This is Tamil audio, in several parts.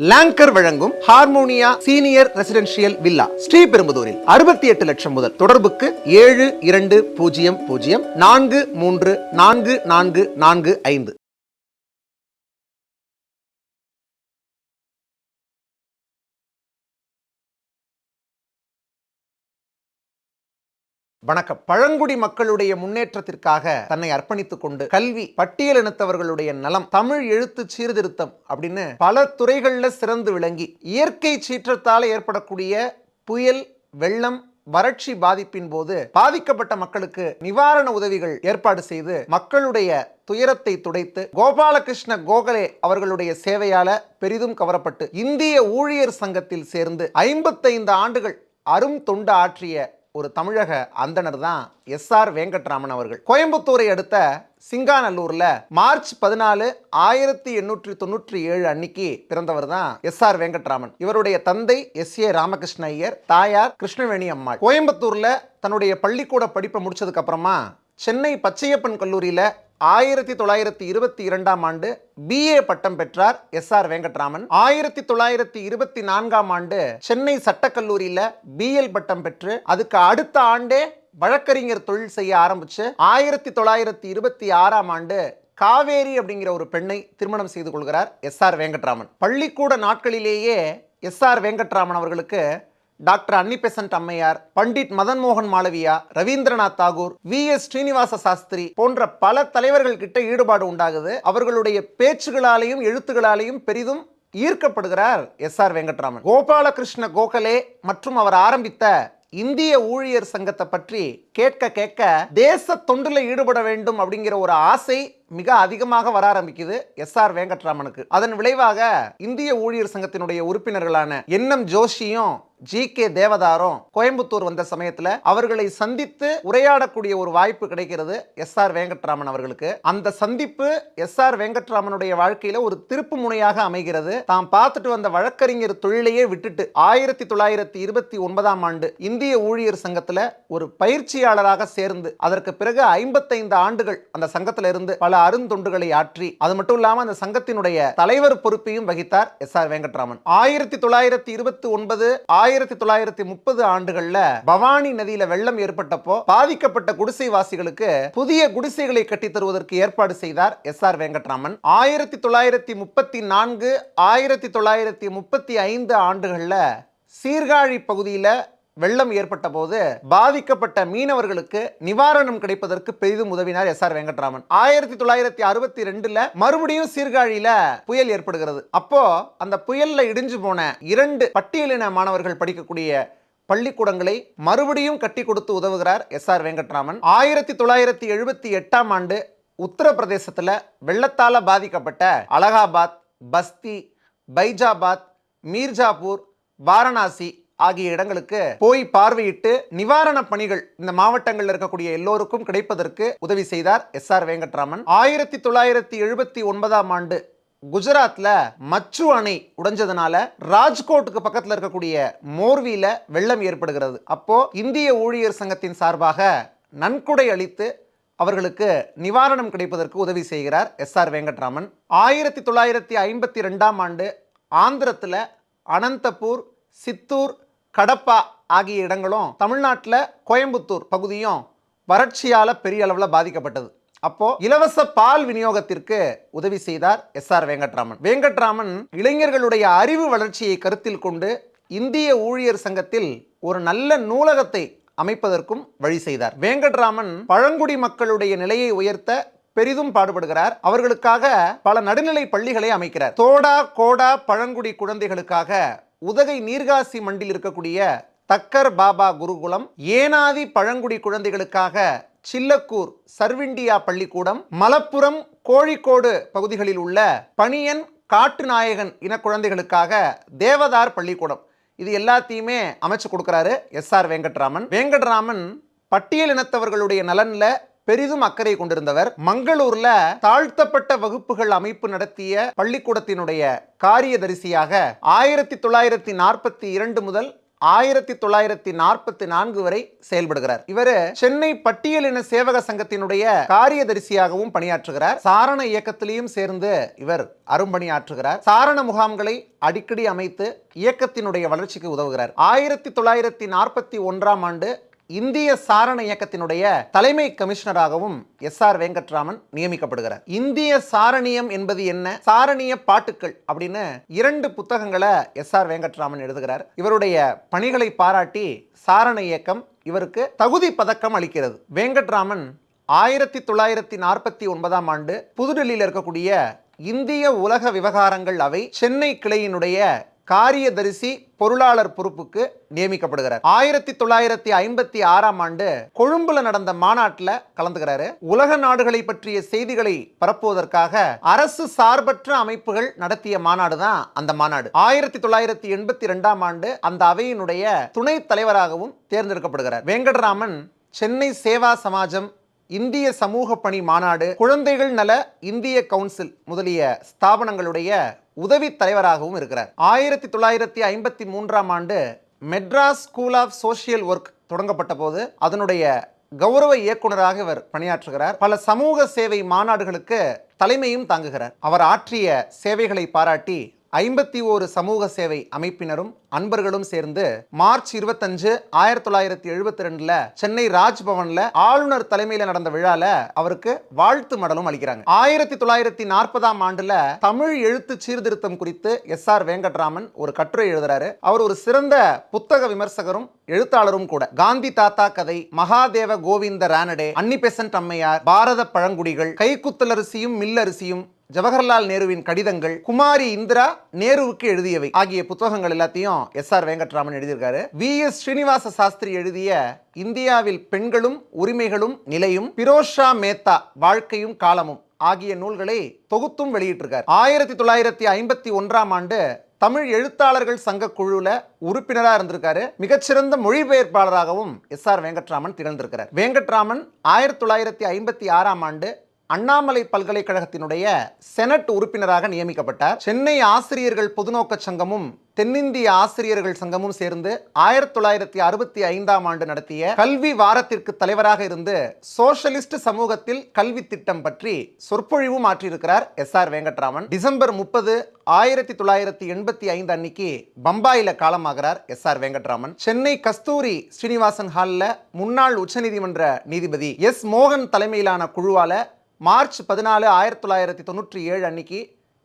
லாங்கர் வழங்கும் ஹார்மோனியா சீனியர் ரெசிடென்ஷியல் வில்லா ஸ்ரீபெரும்புதூரில் அறுபத்தி எட்டு லட்சம் முதல் தொடர்புக்கு ஏழு இரண்டு பூஜ்ஜியம் பூஜ்ஜியம் நான்கு மூன்று நான்கு நான்கு நான்கு ஐந்து. வணக்கம். பழங்குடி மக்களுடைய முன்னேற்றத்திற்காக தன்னை அர்ப்பணித்துக் கொண்டு கல்வி பட்டியலினத்தவர்களுடைய நலம் தமிழ் எழுத்து சீர்திருத்தம் அப்படின்னு பல துறைகளில் சிறந்து விளங்கி இயற்கை சீற்றத்தால் ஏற்படக்கூடிய புயல் வெள்ளம் வறட்சி பாதிப்பின் போது பாதிக்கப்பட்ட மக்களுக்கு நிவாரண உதவிகள் ஏற்பாடு செய்து மக்களுடைய துயரத்தை துடைத்து கோபாலகிருஷ்ண கோகலே அவர்களுடைய சேவையால பெரிதும் கவரப்பட்டு இந்திய ஊழியர் சங்கத்தில் சேர்ந்து ஐம்பத்தைந்து ஆண்டுகள் அரும் தொண்டு ஆற்றிய ஒரு தமிழக அந்தணர் தான் எஸ் ஆர் வெங்கட்ராமன் அவர்கள். கோயம்புத்தூரை அடுத்த சிங்காநல்லூரில் மார்ச் பதினாலு ஆயிரத்தி எண்ணூற்றி தொண்ணூற்றி ஏழு அன்னைக்கு பிறந்தவர் தான் எஸ் ஆர் வெங்கட்ராமன். இவருடைய தந்தை எஸ் ஏ ராமகிருஷ்ண ஐயர் தாயார் கிருஷ்ணவேணி அம்மாள். கோயம்புத்தூரில் தன்னுடைய பள்ளிக்கூட படிப்பை முடிச்சதுக்கு அப்புறமா சென்னை பச்சையப்பன் கல்லூரியில் ஆயிரத்தி தொள்ளாயிரத்தி இருபத்தி இரண்டாம் ஆண்டு பிஏ பட்டம் பெற்றார் எஸ் ஆர் வெங்கட்ராமன். ஆயிரத்தி தொள்ளாயிரத்தி இருபத்தி நான்காம் ஆண்டு சென்னை சட்டக்கல்லூரியில பிஎல் பட்டம் பெற்று அதுக்கு அடுத்த ஆண்டே வழக்கறிஞர் தொழில் செய்ய ஆரம்பிச்சு ஆயிரத்தி தொள்ளாயிரத்தி இருபத்தி ஆறாம் ஆண்டு காவேரி அப்படிங்கிற ஒரு பெண்ணை திருமணம் செய்து கொள்கிறார் எஸ் ஆர் வெங்கட்ராமன். பள்ளிக்கூட நாட்களிலேயே எஸ் ஆர் வெங்கட்ராமன் அவர்களுக்கு டாக்டர் அன்னி பெசன்ட் அம்மையார் பண்டிட் மதன் மோகன் மாளவியா ரவீந்திரநாத் தாகூர் வி. எஸ். ஸ்ரீனிவாச சாஸ்திரி போன்ற பல தலைவர்கள் கிட்ட ஈடுபாடு உண்டாகுது. அவர்களுடைய பேச்சுகளாலேயும் எழுத்துகளாலேயும் பெரிதும் ஈர்க்கப்படுகிறார் எஸ். ஆர். வெங்கட்ராமன். கோபாலகிருஷ்ண கோகலே மற்றும் அவர் ஆரம்பித்த இந்திய ஊழியர் சங்கத்தை பற்றி கேட்க கேட்க தேச தொண்டில் ஈடுபட வேண்டும் அப்படிங்கிற ஒரு ஆசை மிக அதிகமாக வர ஆரம்பிக்குது எஸ் ஆர் வெங்கட்ராமனுக்கு. அதன் விளைவாக இந்திய ஊழியர் சங்கத்தினுடைய உறுப்பினர்களான என் எம் ஜோஷியும் ஜி கே தேவதாரும் கோயம்புத்தூர் வந்த சமயத்துல அவர்களை சந்தித்து உரையாடக்கூடிய ஒரு வாய்ப்பு கிடைக்கிறது எஸ் ஆர் வெங்கட்ராமன் அவர்களுக்கு. அந்த சந்திப்பு எஸ் ஆர் வெங்கட்ராமனுடைய வாழ்க்கையில ஒரு திருப்பு முனையாக அமைகிறது. தாம் பார்த்துட்டு வந்த வழக்கறிஞர் தொழிலையே விட்டுட்டு ஆயிரத்தி தொள்ளாயிரத்தி இருபத்தி ஒன்பதாம் ஆண்டு இந்திய ஊழியர் சங்கத்துல ஒரு பொறியாளராக சேர்ந்து அதற்கு பிறகு ஐம்பத்தைந்து ஆண்டுகள் அந்த சங்கத்துல இருந்து பல அருந்தொண்டுகளை ஆற்றி அது மட்டும் இல்லாமல் அந்த சங்கத்தினுடைய தலைவர் பொறுப்பையும் வகித்தார் எஸ் ஆர் வெங்கட்ராமன். ஆயிரத்தி தொள்ளாயிரத்தி இருபத்தி ஒன்பது ஆயிரத்தி தொள்ளாயிரத்தி முப்பது ஆண்டுகள்ல பவானி நதியில வெள்ளம் ஏற்பட்டப்போ பாதிக்கப்பட்ட குடிசைவாசிகளுக்கு புதிய குடிசைகளை கட்டி தருவதற்கு ஏற்பாடு செய்தார் எஸ் ஆர் வெங்கட்ராமன். ஆயிரத்தி தொள்ளாயிரத்தி முப்பத்தி நான்கு ஆயிரத்தி தொள்ளாயிரத்தி முப்பத்தி ஐந்து ஆண்டுகள்ல சீர்காழி பகுதியில் வெள்ளம் ஏற்பட்ட போது பாதிக்கப்பட்ட மீனவர்களுக்கு நிவாரணம் கிடைப்பதற்கு பெரிதும் உதவினார் எஸ் ஆர் வெங்கட்ராமன். ஆயிரத்தி தொள்ளாயிரத்தி அறுபத்தி ரெண்டுல மறுபடியும் சீர்காழியில புயல் ஏற்படுகிறது. அப்போ அந்த புயல்ல இடிஞ்சு போன இரண்டு பட்டியலின மாணவர்கள் படிக்கக்கூடிய பள்ளிக்கூடங்களை மறுபடியும் கட்டி கொடுத்து உதவுகிறார் எஸ் ஆர் வெங்கட்ராமன். ஆயிரத்தி தொள்ளாயிரத்தி எழுபத்தி எட்டாம் ஆண்டு உத்தரப்பிரதேசத்துல வெள்ளத்தால பாதிக்கப்பட்ட அலகாபாத் பஸ்தி பைஜாபாத் மீர்ஜாப்பூர் வாரணாசி ஆகிய இடங்களுக்கு போய் பார்வையிட்டு நிவாரண பணிகள் இந்த மாவட்டங்களில் இருக்கக்கூடிய எல்லோருக்கும் கிடைப்பதற்கு உதவி செய்தார் எஸ் ஆர் வெங்கட்ராமன். ஆயிரத்தி தொள்ளாயிரத்தி எழுபத்தி ஒன்பதாம் ஆண்டு குஜராத்ல மச்சு அணை உடைஞ்சதுனால ராஜ்கோட்டுக்கு பக்கத்தில் இருக்கக்கூடிய மோர்வியில வெள்ளம் ஏற்படுகிறது. அப்போ இந்திய ஊழியர் சங்கத்தின் சார்பாக நன்கொடை அளித்து அவர்களுக்கு நிவாரணம் கிடைப்பதற்கு உதவி செய்கிறார் எஸ் ஆர் வெங்கட்ராமன். ஆயிரத்தி தொள்ளாயிரத்தி ஐம்பத்தி ரெண்டாம் ஆண்டு ஆந்திரத்தில் அனந்தபூர் சித்தூர் கடப்பா ஆகிய இடங்களும் தமிழ்நாட்டில் கோயம்புத்தூர் பகுதியும் வறட்சியால் பெரிய அளவில் பாதிக்கப்பட்டது. அப்போ இலவச பால் விநியோகத்திற்கு உதவி செய்தார் எஸ் ஆர் வெங்கட்ராமன். வெங்கட்ராமன் இளைஞர்களுடைய அறிவு வளர்ச்சியை கருத்தில் கொண்டு இந்திய ஊழியர் சங்கத்தில் ஒரு நல்ல நூலகத்தை அமைப்பதற்கும் வழி செய்தார். வேங்கட்ராமன் பழங்குடி மக்களுடைய நிலையை உயர்த்த பெரிதும் பாடுபடுகிறார். அவர்களுக்காக பல நடுநிலை பள்ளிகளை அமைக்கிறார். தோடா கோடா பழங்குடி குழந்தைகளுக்காக உதகை நீர்காசி மண்டில் இருக்கக்கூடிய தக்கர் பாபா குருகுலம் ஏனாதி பழங்குடி குழந்தைகளுக்காக சில்லக்கூர் சர்விண்டியா பள்ளிக்கூடம் மலப்புரம் கோழிக்கோடு பகுதிகளில் உள்ள பணியன் காட்டுநாயகன் இன குழந்தைகளுக்காக தேவதார் பள்ளிக்கூடம். இது எல்லாத்தையுமே அமைச்சு கொடுக்குறாரு எஸ் ஆர் வெங்கட்ராமன். வெங்கட்ராமன் பட்டியல் இனத்தவர்களுடைய நலனில் பெரிதும் அக்கறை கொண்டிருந்தவர். மங்களூர்ல தாழ்த்தப்பட்ட வகுப்புகள் அமைப்பு நடத்திய பள்ளிக்கூடத்தினுடைய காரியதரிசியாக ஆயிரத்தி தொள்ளாயிரத்தி நாற்பத்தி இரண்டு முதல் ஆயிரத்தி தொள்ளாயிரத்தி நாற்பத்தி நான்கு வரை செயல்படுகிறார். இவர் சென்னை பட்டியலின சேவக சங்கத்தினுடைய காரியதரிசியாகவும் பணியாற்றுகிறார். சாரண இயக்கத்திலையும் சேர்ந்து இவர் அரும்பணியாற்றுகிறார். சாரண முகாம்களை அடிக்கடி அமைத்து இயக்கத்தினுடைய வளர்ச்சிக்கு உதவுகிறார். ஆயிரத்தி தொள்ளாயிரத்தி நாற்பத்தி ஒன்றாம் ஆண்டு இந்திய சாரண இயக்கத்தினுடைய தலைமை கமிஷனராகவும் எஸ் ஆர் வெங்கட்ராமன் நியமிக்கப்படுகிறார். இந்திய சாரணியம் என்பது என்ன? சாரணிய பாட்டுக்கள் அப்படின்னு இரண்டு புத்தகங்களை எஸ் ஆர் வெங்கட்ராமன் எழுதுகிறார். இவருடைய பணிகளை பாராட்டி சாரண இயக்கம் இவருக்கு தகுதி பதக்கம் அளிக்கிறது. வெங்கட்ராமன் ஆயிரத்தி தொள்ளாயிரத்தி நாற்பத்தி ஒன்பதாம் ஆண்டு புதுடெல்லியில் இருக்கக்கூடிய இந்திய உலக விவகாரங்கள் அவை சென்னை கிளையினுடைய காரியதரிசி பொருளாளர் பொறுப்புக்கு நியமிக்கப்படுகிறார். ஆயிரத்தி தொள்ளாயிரத்தி ஐம்பத்தி ஆறாம் ஆண்டு கொழும்புல நடந்த மாநாட்டில் கலந்துகிறாரு. உலக நாடுகளை பற்றிய செய்திகளை பரப்புவதற்காக அரசு சார்பற்ற அமைப்புகள் நடத்திய மாநாடு தான் அந்த மாநாடு. ஆயிரத்தி தொள்ளாயிரத்தி எண்பத்தி ரெண்டாம் ஆண்டு அந்த அவையினுடைய துணைத் தலைவராகவும் தேர்ந்தெடுக்கப்படுகிறார். வெங்கட்ராமன் சென்னை சேவா சமாஜம் இந்திய சமூக பணி மாநாடு குழந்தைகள் நல இந்திய கவுன்சில் முதலிய ஸ்தாபனங்களுடைய உதவி தலைவராகவும் இருக்கிறார். ஆயிரத்தி தொள்ளாயிரத்தி ஐம்பத்தி மூன்றாம் ஆண்டு Madras school of social work தொடங்கப்பட்ட போது அதனுடைய கௌரவ இயக்குனராக இவர் பணியாற்றுகிறார். பல சமூக சேவை மாநாடுகளுக்கு தலைமையும் தாங்குகிறார். அவர் ஆற்றிய சேவைகளை பாராட்டி ஐம்பத்தி ஓரு சமூக சேவை அமைப்பினரும் அன்பர்களும் சேர்ந்து மார்ச் இருபத்தஞ்சு ஆயிரத்தி தொள்ளாயிரத்தி எழுபத்தி ரெண்டுல சென்னை ராஜ்பவன்ல ஆளுநர் தலைமையில நடந்த விழால அவருக்கு வாழ்த்து மடலும் அளிக்கிறாங்க. ஆயிரத்தி தொள்ளாயிரத்தி நாற்பதாம் ஆண்டுல தமிழ் எழுத்து சீர்திருத்தம் குறித்து எஸ் ஆர் வெங்கட்ராமன் ஒரு கட்டுரை எழுதுறாரு. அவர் ஒரு சிறந்த புத்தக விமர்சகரும் எழுத்தாளரும் கூட. காந்தி தாத்தா கதை மகாதேவ கோவிந்த ரானடே அன்னி பெசன்ட் அம்மையார் பாரத பழங்குடிகள் கைக்குத்தலரிசியும் மில்லரிசியும் ஜவஹர்லால் நேருவின் கடிதங்கள் குமாரி இந்திரா நேருவுக்கு எழுதியவை. ஆகிய புத்தகங்கள் எல்லாத்தையும் எஸ் ஆர் வெங்கட்ராமன் எழுதியிருக்காரு. வி எஸ் ஸ்ரீனிவாச சாஸ்திரி எழுதிய இந்தியாவில் பெண்களும் உரிமைகளும் நிலையும் பிரோஷா மேத்தா வாழ்க்கையும் காலமும் ஆகிய நூல்களை தொகுத்தும் வெளியிட்டிருக்கார். ஆயிரத்தி தொள்ளாயிரத்தி ஐம்பத்தி ஒன்றாம் ஆண்டு தமிழ் எழுத்தாளர்கள் சங்க குழுல உறுப்பினராக இருந்திருக்காரு. மிகச்சிறந்த மொழிபெயர்ப்பாளராகவும் எஸ் ஆர் வெங்கட்ராமன் திகழ்ந்திருக்கிறார். வெங்கட்ராமன் ஆயிரத்தி தொள்ளாயிரத்தி ஐம்பத்தி ஆறாம் ஆண்டு அண்ணாமலை பல்கலைக்கழகத்தினுடைய செனட் உறுப்பினராக நியமிக்கப்பட்டார். சென்னை ஆசிரியர்கள் பொதுநோக்க சங்கமும் தென்னிந்திய ஆசிரியர்கள் சங்கமும் சேர்ந்து ஆயிரத்தி தொள்ளாயிரத்தி அறுபத்தி ஐந்தாம் ஆண்டு நடத்திய கல்வி வாரத்திற்கு தலைவராக இருந்து சோஷலிஸ்ட் சமூகத்தில் கல்வி திட்டம் பற்றி சொற்பொழிவும் ஆற்றியிருக்கிறார் எஸ் ஆர் வெங்கட்ராமன். டிசம்பர் முப்பது ஆயிரத்தி தொள்ளாயிரத்தி எண்பத்தி ஐந்து அன்னைக்கு பம்பாயில காலமாகிறார் எஸ் ஆர் வெங்கட்ராமன். சென்னை கஸ்தூரி ஸ்ரீனிவாசன் ஹாலில் முன்னாள் உச்சநீதிமன்ற நீதிபதி எஸ் மோகன் தலைமையிலான குழுவால மார்ச் பதினாலு ஆயிரத்தி தொள்ளாயிரத்தி தொண்ணூற்றி ஏழு அன்னைக்கு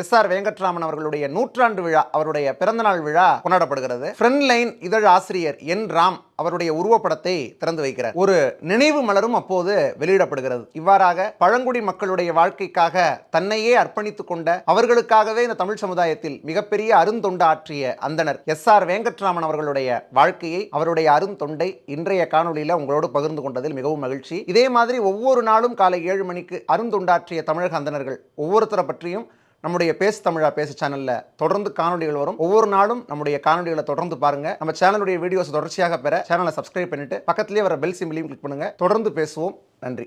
எஸ் ஆர் வெங்கட்ராமன் அவர்களுடைய நூற்றாண்டு விழா அவருடைய பிறந்தநாள் விழா கொண்டாடப்படுகிறது. ஃப்ரண்ட் லைன் இதழ் ஆசிரியர் என் ராம் அவருடைய உருவப்படத்தை திறந்து வைக்கிறார். ஒரு நினைவு மலரும் அப்போது வெளியிடப்படுகிறது. இவ்வாறாக பழங்குடி மக்களுடைய வாழ்க்கைக்காக தன்னையே அர்ப்பணித்துக் கொண்ட அவர்களுக்காகவே இந்த தமிழ் சமுதாயத்தில் மிகப்பெரிய அருந்தொண்டு ஆற்றிய அந்தனர் எஸ் ஆர் வெங்கட்ராமன் அவர்களுடைய வாழ்க்கையை அவருடைய அருந்தொண்டை இன்றைய காணொலியில் உங்களோடு பகிர்ந்து கொண்டதில் மிகவும் மகிழ்ச்சி. இதே மாதிரி ஒவ்வொரு நாளும் காலை ஏழு மணிக்கு அருந்தொண்டாற்றிய தமிழக அந்தனர்கள் ஒவ்வொருத்தரை பற்றியும் நம்முடைய பேசு தமிழா பேசு சேனல்ல தொடர்ந்து காணொலிகள் வரும். ஒவ்வொரு நாளும் நம்முடைய காணொலிகளை தொடர்ந்து பாருங்க. நம்ம சேனலுடைய வீடியோஸ் தொடர்ச்சியாக பெற சேனலை சப்ஸ்கிரைப் பண்ணிட்டு பக்கத்திலேயே வர பெல் சிம்பிளையும் கிளிக் பண்ணுங்க. தொடர்ந்து பேசுவோம். நன்றி.